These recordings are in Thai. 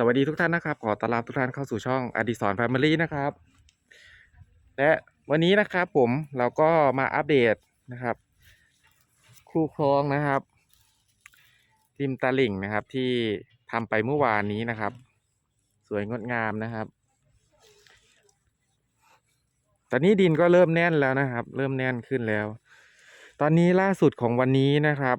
สวัสดีทุกท่านนะครับ ขอต้อนรับทุกท่านเข้าสู่ช่องอดิสรแฟมิลี่นะครับ และวันนี้นะครับผมเราก็มาอัปเดตนะครับ ครูคลองนะครับริมตลิ่งนะครับที่ทำไปเมื่อวานนี้นะครับ สวยงดงามนะครับ ตอนนี้ดินก็เริ่มแน่นแล้วนะครับ เริ่มแน่นขึ้นแล้ว ตอนนี้ล่าสุดของวันนี้นะครับ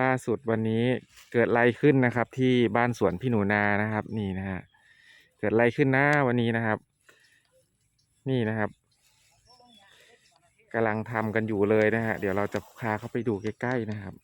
ล่าสุดวันนี้เกิดอะไรขึ้นนะครับ ที่บ้านสวนพี่หนูนานะครับ นี่นะฮะเกิดอะไรขึ้นนะวันนี้นะครับ นี่นะครับกำลังทำกันอยู่เลยนะฮะเดี๋ยวเราจะพาเข้าไปดูใกล้ๆนะครับ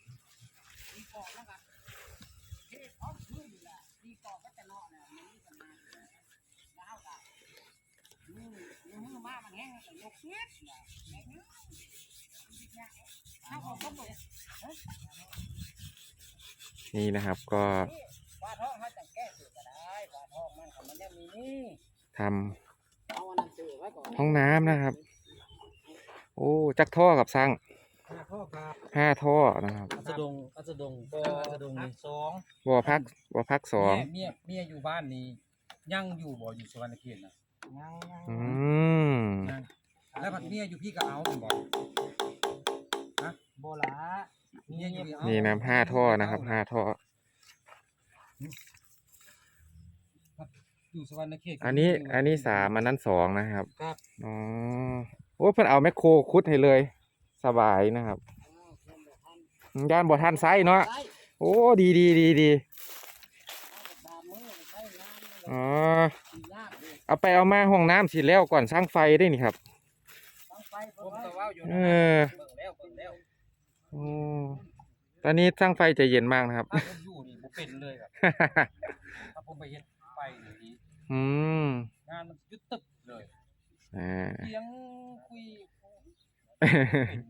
นี่นะครับก็ฝาท้องเขาจังแก้สูตรก็ได้ฝาท้องมันก็มันยังมีนี่ทำเอาอันนั้นซื้อไว้ก่อนห้องน้ำนะครับ โอ้จักท่อกับสร้างฝาท้องครับห้าท่อนะครับอัสดงอัสดงก็อัสดงนี่สองวอพักวอพักสองเมียเมียอยู่บ้านนี่ยังอยู่บ่อยู่สวรรณเขตนะยังยังอืมยังแล้วผัดเมียอยู่พี่ก็เอาบ่โบราเมียอยู่พี่เอา นี่นะห้าท่อนะครับห้าท่อ อยู่สวรรณเขตอันนี้อันนี้สามอันนั้นสองนะครับครับอ๋อโอ้เพิ่นเอาแมคโครคุดให้เลย สบายนะครับย่านบ่ทันไซเนาะใช้โอ้ดีดีดีดีบามือใช้งานอ๋อสียากเลยเอาไปเอามาห้องน้ำสิแล้วก่อนสร้างไฟได้นี่ครับต้องไฟผเพิ่นมไว้ก็ว่าอยู่เอ โอ้ตอนนี้สร้างไฟใจะเย็นมากนะครับ ถ้าผมอยู่นี่บ่เป็นเลยครับ ถ้าผมไปเฮ็ดไปนี่อืมงานมันยุดตึบเลยอ่า เสียงคุยเป็น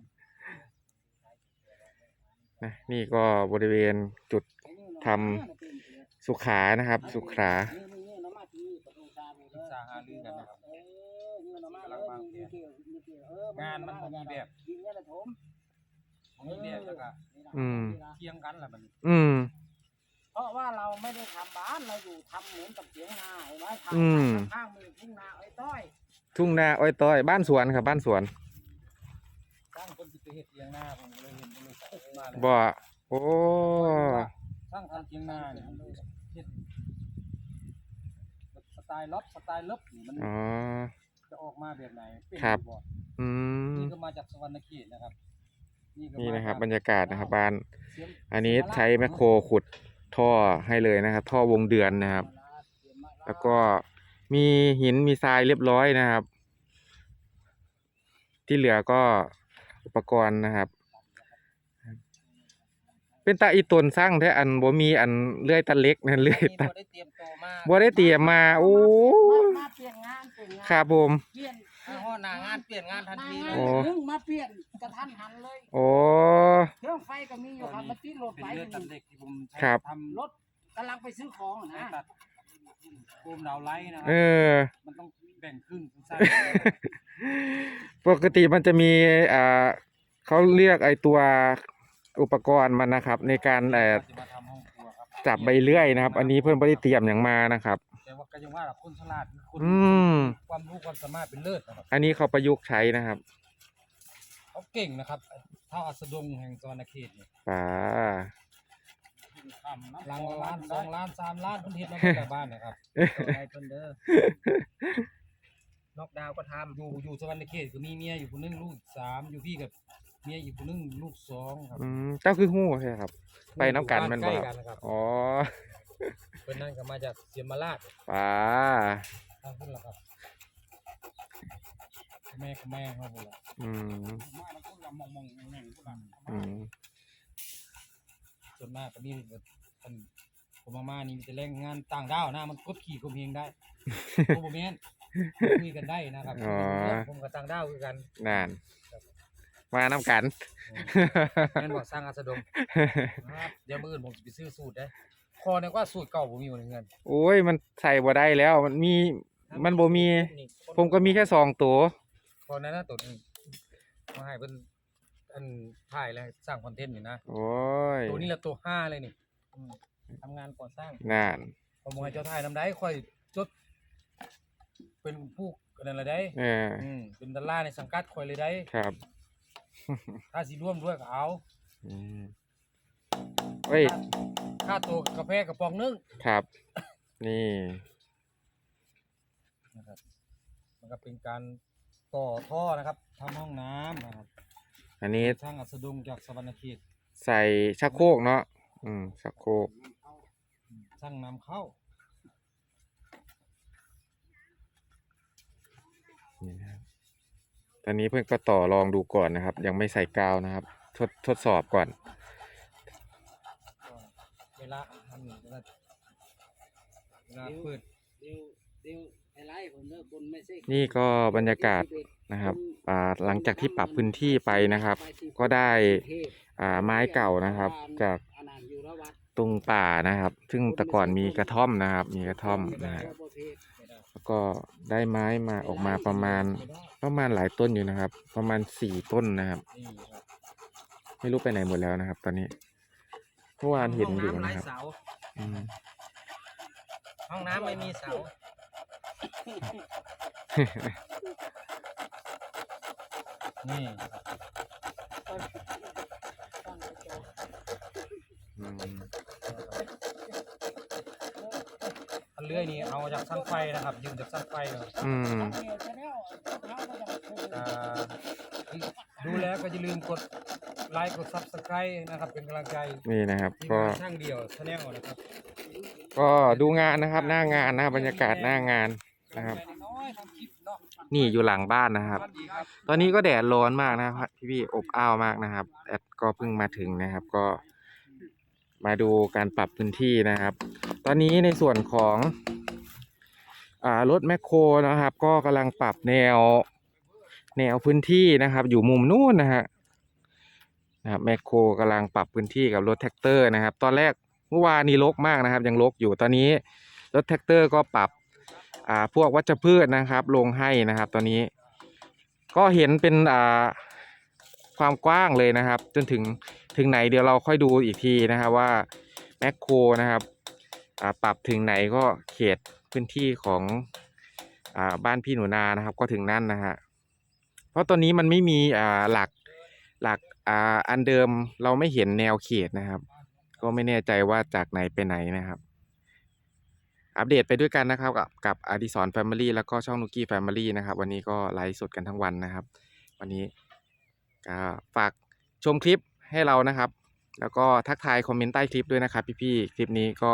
นะนี่ก็บริเวณจุดทำสุขานะครับ สุขานี่นี่นี่น้ำมาที่ประตูตาเลยปรึกษาหารือกันนะครับเออนี่น้ำมาเลยนี่เกี่ยวนี่เกี่ยวเอองานมันบ่มีแบบ ยิงเนี่ยแหละผมมีเนี่ยแล้วก็อืม เที่ยงกันล่ะมันอืม เพราะว่าเราไม่ได้ทำบ้านเราอยู่ทำเหมือนกับเสียงนาเห็นไหมทอืมำข้างมือทุ่งนาไอ้ต้อยทุ่งนาอ้อยต้อยบ้านสวนครับบ้านสวนสร้างคนสิไปเฮ็ดเที่ยงหน้าผมเลยเห็นมันเลยคุกมาเลยบ่โอ้สร้างทำเที่ยงหน้าเนี่ยมันเฮ็ดแบบสไตล์ล็อบสไตล์เลิฟนี่มันอ๋อ จะออกมาแบบไหนเป็นครับ บ่อืมนี่ก็มาจากสวรรณเขตนะครับก็ นี่มานะครับจกบรรยากาศนะครับบ้านเสียงอันนี้ใช้แมคโครขุดท่อให้เลยนะครับ ท่อวงเดือนนะครับ แล้วก็มีหินมีทรายเรียบร้อยนะครับ ที่เหลือก็อุปกรณ์นะครับ เป็นตาอีตนสร้างแท้อันบ่มีอันเลื่อยตะเล็กนั่นเลื่อยนี่ตะบ่ได้เตรียมตัวมาบ่ได้เตรียมมาโอ้มาเปลี่ยนงานเปลี่ยนงานครับผมเปลี่ยน อ่าฮอดหน้างานเปลี่ยนงานทันทีเลมายโอ้เรื่องมาเปลี่ยนกระทันหันเลย โอ้ เครื่องไฟก็มีอยู่ครับมาติดรถเป็นไฟเลือดอยู่ตัดเหล็กที่ผมใช้ครับ ทำรถกำลังไปซื้อของใช้นะตัดปูมดาวไลท์นะคเอรับอ มันต้องแบ่งครึ่งใช่ปกติมันจะมีอ่าเขาเรียกไอตัวอุปกรณ์มันนะครับ ในการเอ่อจะมาทำห้องครัวครับจับใบเลื่อยนะครับ อันนี้เพื่อนไม่ได้เตรียมอย่างมานะครับ แต่ว่าก็ยังว่าล่ะคนฉลาดคือคนอืม ความรู้ความสามารถเป็นเลิศนะครับอันนี้เขาประยุกต์ใช้นะครับเขาเก่งนะครับเท่าอัสดงแห่งสวรรณเขตเนี่ยป่า หลังล้านสองล้านสามล้านเพิ่นเฮ็ดมาจากบ้านนะครับไฟเพิ่นเด้อนอกดาวก็ทำอยู่อยู่สวรรณเขตก็มีเมียอยู่คนนึงลูกสามอยู่พี่กับเมียอยู่คนนึงลูกสองครับอืมเจ้าคือหู้ใช่ครับ ไปน้ำกันแมันใกบ่ล้ครับกันนะครับ อ๋อ เพิ่นนั่นก็มาจากเสียมราชป่าทางพุ่นล่ะครับ แม่กับแม่เขาพุ่นล่ะอืมมาแล้วพุ่นละมองมองแม่พุ่นล่ะอืมส่วนมากก็มีแบบอันผมมามานี่มีแต่แรงงานต่างดาวนะมันกดขี่ข่มเหงได้ผมบ่แม่นคุยกันได้นะครับอ๋อผมกับต่างดาวคือกันนานมาน้ำกันแม่นบอกสร้างอาสดงครับเดี๋ยวมื้ออื่นผมจะไปซื้อสูตรได้ค อเนี่ยว่าสูตรเก่าผมมีอยู่ในเงินโอ้ยมันใส่บ่ได้แล้ว มันมี มันบ่มี ผมก็มีแค่สองตัวคอนั้นนะตัวนี้มาให้เพิ่นอันถ่ายแล้วสร้างคอนเทนต์อยู่นะโอ้ยตัวนี้ละตัวห้าเลยนี่อืมทำงานก่อสร้างนานผมบอกให้เจ้าทายนำได้ค่อยจด เป็นผู้กันอะไรได้เอออืมเป็นดอลลาร์ในสังกัดค่อยเลยได้ ครับถ้าสิร่วมด้วยก็เอา อืม เฮ้ยค่าตัวกาแฟกระป๋องนึงครับ นี่นะครับมันก็เป็นการต่อท่อนะครับทำห้องน้ำนะครับอันนี้ช่างอัสดุงจากสวรรณเขตใส่ชักโครกเนาะอืมชักโครกอืมช่างนำเข้านี่นะครับตอนนี้เพื่อนก็ต่อลองดูก่อนนะครับ ยังไม่ใส่กาวนะครับ ทดทดสอบก่อนก็เว ลาทำเวลาเวลาเปิดเดี๋ยวเดี๋ยวไฮไลท์ผมเลิกบนไม่ใช่นี่ก็บรรยากาศนะครับอ่าหลังจากที่ปรับพื้นที่ไปนะครับ ก็ได้อ่าไม้เก่านะครับ จากอันนั้นอยู่ระหวัดตรงป่านะครับ ซึ่งแต่ก่อนมีกระท่อมนะครับ มีกระท่อมนะฮะประเภทไม่ได้แล้วก็ได้ไม้มาออกมาประมาณไม่ได้ประมาณหลายต้นอยู่นะครับ ประมาณสี่ต้นนะครับนี่ครับไม่รู้ไปไหนหมดแล้วนะครับ ตอนนี้ เมื่อวานเห็นอยู่ห้งำนะไร้ครับเสาอืมห้องน้ำไม่มีเสานี่อืมอันเลื่อยนี่เอาจากช่างไฟนะครับ ยืมจากช่างไฟเลย อืมทำเนี่ยชาแนลเขาก็จะมาคุยอ่าดูแล้วก็อย่าลืมกด ไลค์กด subscribe นะครับเป็นกำลังใจนี่นะครับ ทีมก็งานช่างเดียวชาแนลนะครับก็ดูงานนะครับ หน้างานนะครับบรรยากาศหน้างานนะครับ น้อยทำคลิปเนาะนี่อยู่หลังบ้านนะครับ ดีครับตอนนี้ก็แดดร้อนมากนะครับพี่พี่ๆอบอ้าวมากนะครับแอดก็เพิ่งมาถึงนะครับ ก็ มาดูการปรับพื้นที่นะครับ ตอนนี้ในส่วนของอ่ารถแมคโครนะครับ ก็กำลังปรับแนว แนวพื้นที่นะครับ อยู่มุมนู้นนะฮะ นะครับแมคโครกำลังปรับพื้นที่กับรถแท็กเตอร์นะครับ ตอนแรกเมื่อวานนี้รกมากนะครับ ยังรกอยู่ตอนนี้รถแท็กเตอร์ก็ปรับอ่าพวกวัชพืชนะครับ ลงให้นะครับ ตอนนี้ ก็เห็นเป็นอ่าความกว้างเลยนะครับ จนถึงถึงไหนเดี๋ยวเราค่อยดูอีกทีนะครับว่าแมคโครนะครับปรับถึงไหนก็เขตพื้นที่ของอบ้านพี่หนูนานะครับ ก็ถึงนั่นนะฮะเพราะตอนนี้มันไม่มีหลัก หลักอ่าอันเดิมเราไม่เห็นแนวเขตนะครับ ก็ไม่แน่ใจว่าจากไหนไปไหนนะครับ อัปเดตไปด้วยกันนะครับ กับกับอดิสรแฟมิลี่แล้วก็ช่องนุกี้แฟมิลี่นะครับ วันนี้ก็ไลฟ์สดกันทั้งวันนะครับ วันนี้ก็ฝากชมคลิปให้เรานะครับ แล้วก็ทักทายคอมเมนต์ใต้คลิปด้วยนะครับ พี่ๆคลิปนี้ก็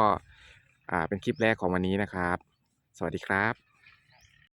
อ่าเป็นคลิปแรกของวันนี้นะครับ สวัสดีครับ